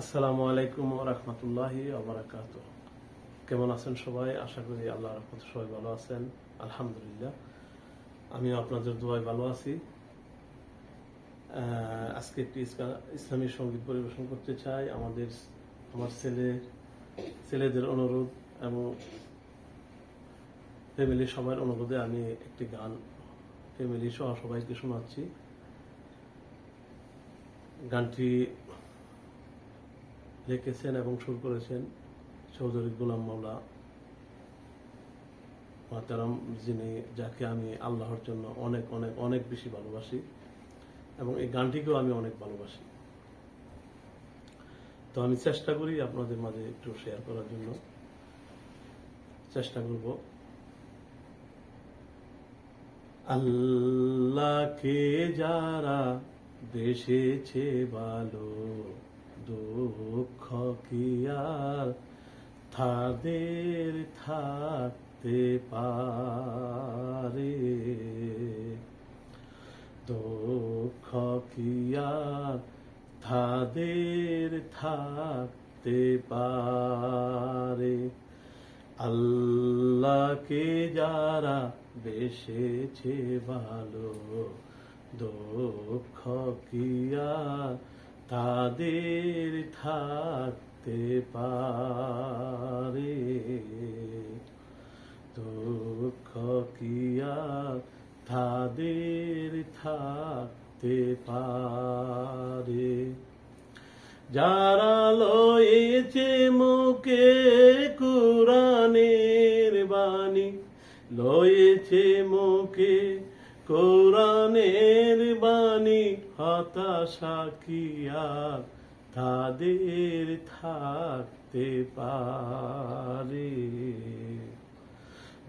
আসসালামু আলাইকুম রহমতুল্লাহি আবরাকাত কেমন আছেন সবাই? আশা করি আল্লাহ রহমত সবাই ভালো আছেন। আলহামদুলিল্লাহ, আমিও আপনাদের দোয়ায় ভালো আছি। আজকে একটি ইসলামী সংগীত পরিবেশন করতে চাই। আমাদের, আমার ছেলে, ছেলেদের অনুরোধ এবং ফ্যামিলি সবার অনুরোধে আমি একটি গান ফ্যামিলি সহ সবাইকে শোনাচ্ছি। গানটি লিখেছেন এবং সুর করেছেন চৌধুরী গোলাম মাওলা মাতারাম যিনি, যাকে আমি আল্লাহর জন্য অনেক অনেক অনেক বেশি ভালোবাসি এবং এই গানটিকেও আমি অনেক ভালোবাসি। তো আমি চেষ্টা করি আপনাদের মাঝে একটু শেয়ার করার জন্য। চেষ্টা করব। আল্লাহকে যারা বেসেছে ভালো দুঃখ কি আর তাদের থাকতে পারে? দুঃখ কি আর তাদের থাকতে পারে? আল্লাহকে যারা বেসেছে ভালো, দুঃখ কিয়া তাদের থাকতে পারে। দুঃখ কিয়া তাদের থাকতে পারে? যারা লয়েছে মুখে কোরআনের বাণী, লয়েছে মুখে কোরআনের বাণী হতাশা কি আর তাদের থাকতে পারে?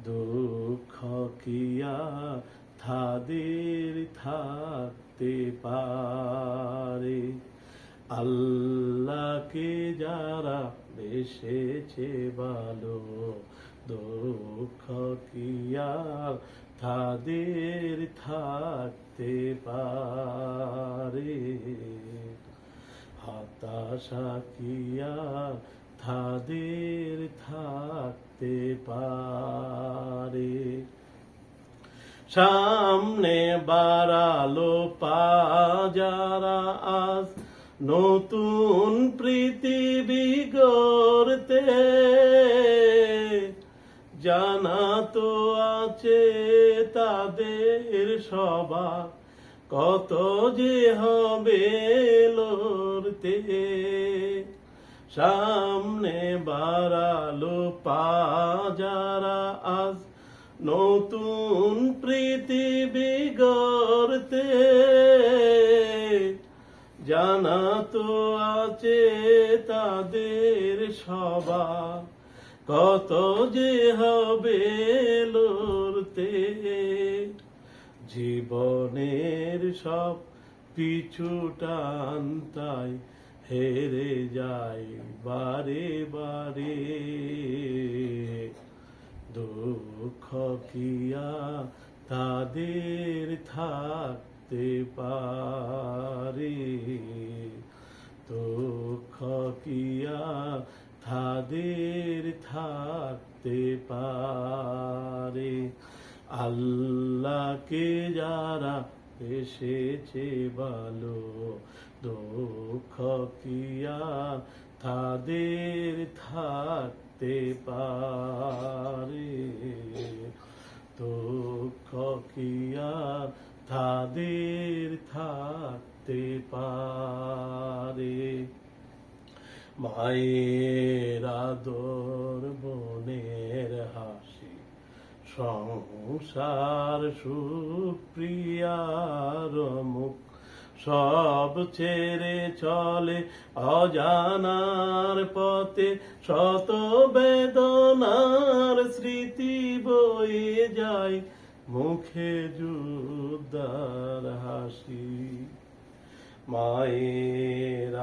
দুঃখ কিয়া তাদের থাকতে পারে? আল্লাহকে যারা বেসেছে ভালো, দুঃখ কিয়া তাদের থাকতে পারে। হতাশা কিয়া তাদের থাকতে পারে? সামনে বাড়ালো পা যারা আজ নতুন পৃথিবী গড়তে জানা তো আছে তাদের সবার কত যে হবে লড়তে। সামনে বাড়ালো পা যারা আজ নতুন পৃথিবী গড়তে। জানা তো আছে তাদের সবার কত যে হবে লড়তে, জীবনের সব পিছু টানতাই হেরে যাই বারে বারে। দুঃখ কিয়া তাদের থাকতে পারে? দুঃখ কিয়া তাদের থাকতে পারে। আল্লাহকে যারা এসেছে ভালো, দুঃখ কিয়া তাদের থাকতে পারে। দুঃখ কিয়া তাদের থাকতে পারে। মায়ের আদর বোনের হাসি, সংসার সুপ্রিয়ার মুখ। সব ছেড়ে চলে অজানার পথে, শত বেদনার স্মৃতি বয়ে যায় মুখে যুদ্ধার হাসি। মায়ের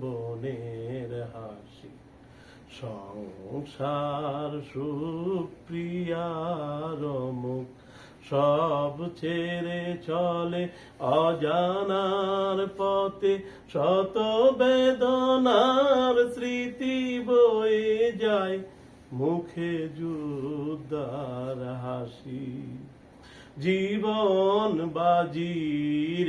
বোনের হাসি, সংসার সুপ্রিয়ার মুখ সব ছেড়ে চলে অজানার পথে শত বেদনার স্মৃতি বয়ে যায়, মুখে যুদ্ধার হাসি। জীবন বাজি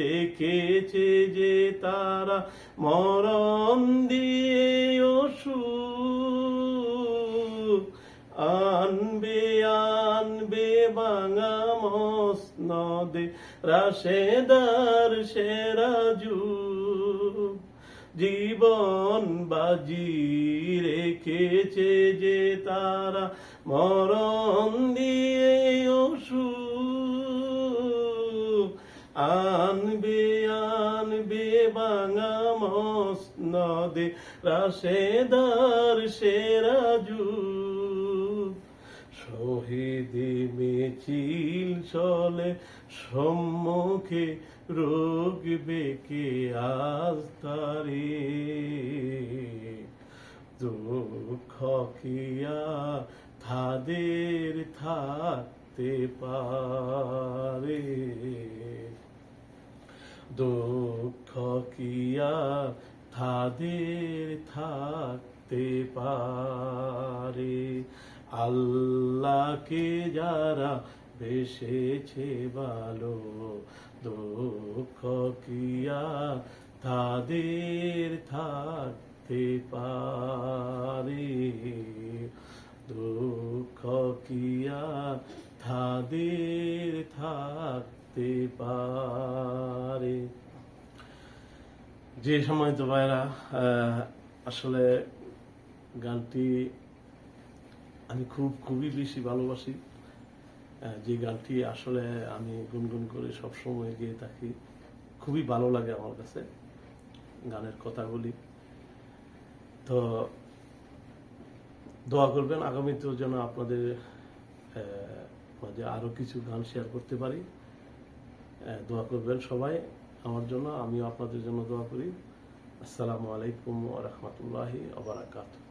রেখেছে যে তারা মরণ দিয়ে ওষুধ আনবে আনবে বাঙা মসনদে রাশেদার সেরাজু জীবন বাজি রেখেছে যে তারা মরণ দিয়ে আনবে আনবে বাঙা মসনদে রাশেদার সেরাজু শহীদি মিছিল চলে, সম্মুখে রোগ বেকে আজ তারে। দুঃখ কিয়া তাদের থাকতে পারে। দুঃখ কিয়া তাদের থাকতে পারে। আল্লাহকে যারা বেসেছে ভালো, দুঃখ কিয়া তাদের থাকতে পারে। দুঃখ কিয়া তাদের থাকতে পারে। যে সময় তো ভাইরা আসলে গানটি আমি খুব, খুবই বেশি ভালোবাসি। যে গানটি আসলে আমি গুনগুন করে সব সময় গিয়ে থাকি, খুবই ভালো লাগে আমার কাছে গানের কথাগুলি। তো দোয়া করবেন, আগামীতেও যেন আপনাদের মাঝে আরও কিছু গান শেয়ার করতে পারি। দোয়া করবেন সবাই। আমার জন্য আমিও আপনাদের জন্য দোয়া করি। আসসালামু আলাইকুম রাহমাতুল্লাহি ওয়া বারাকাতুহু।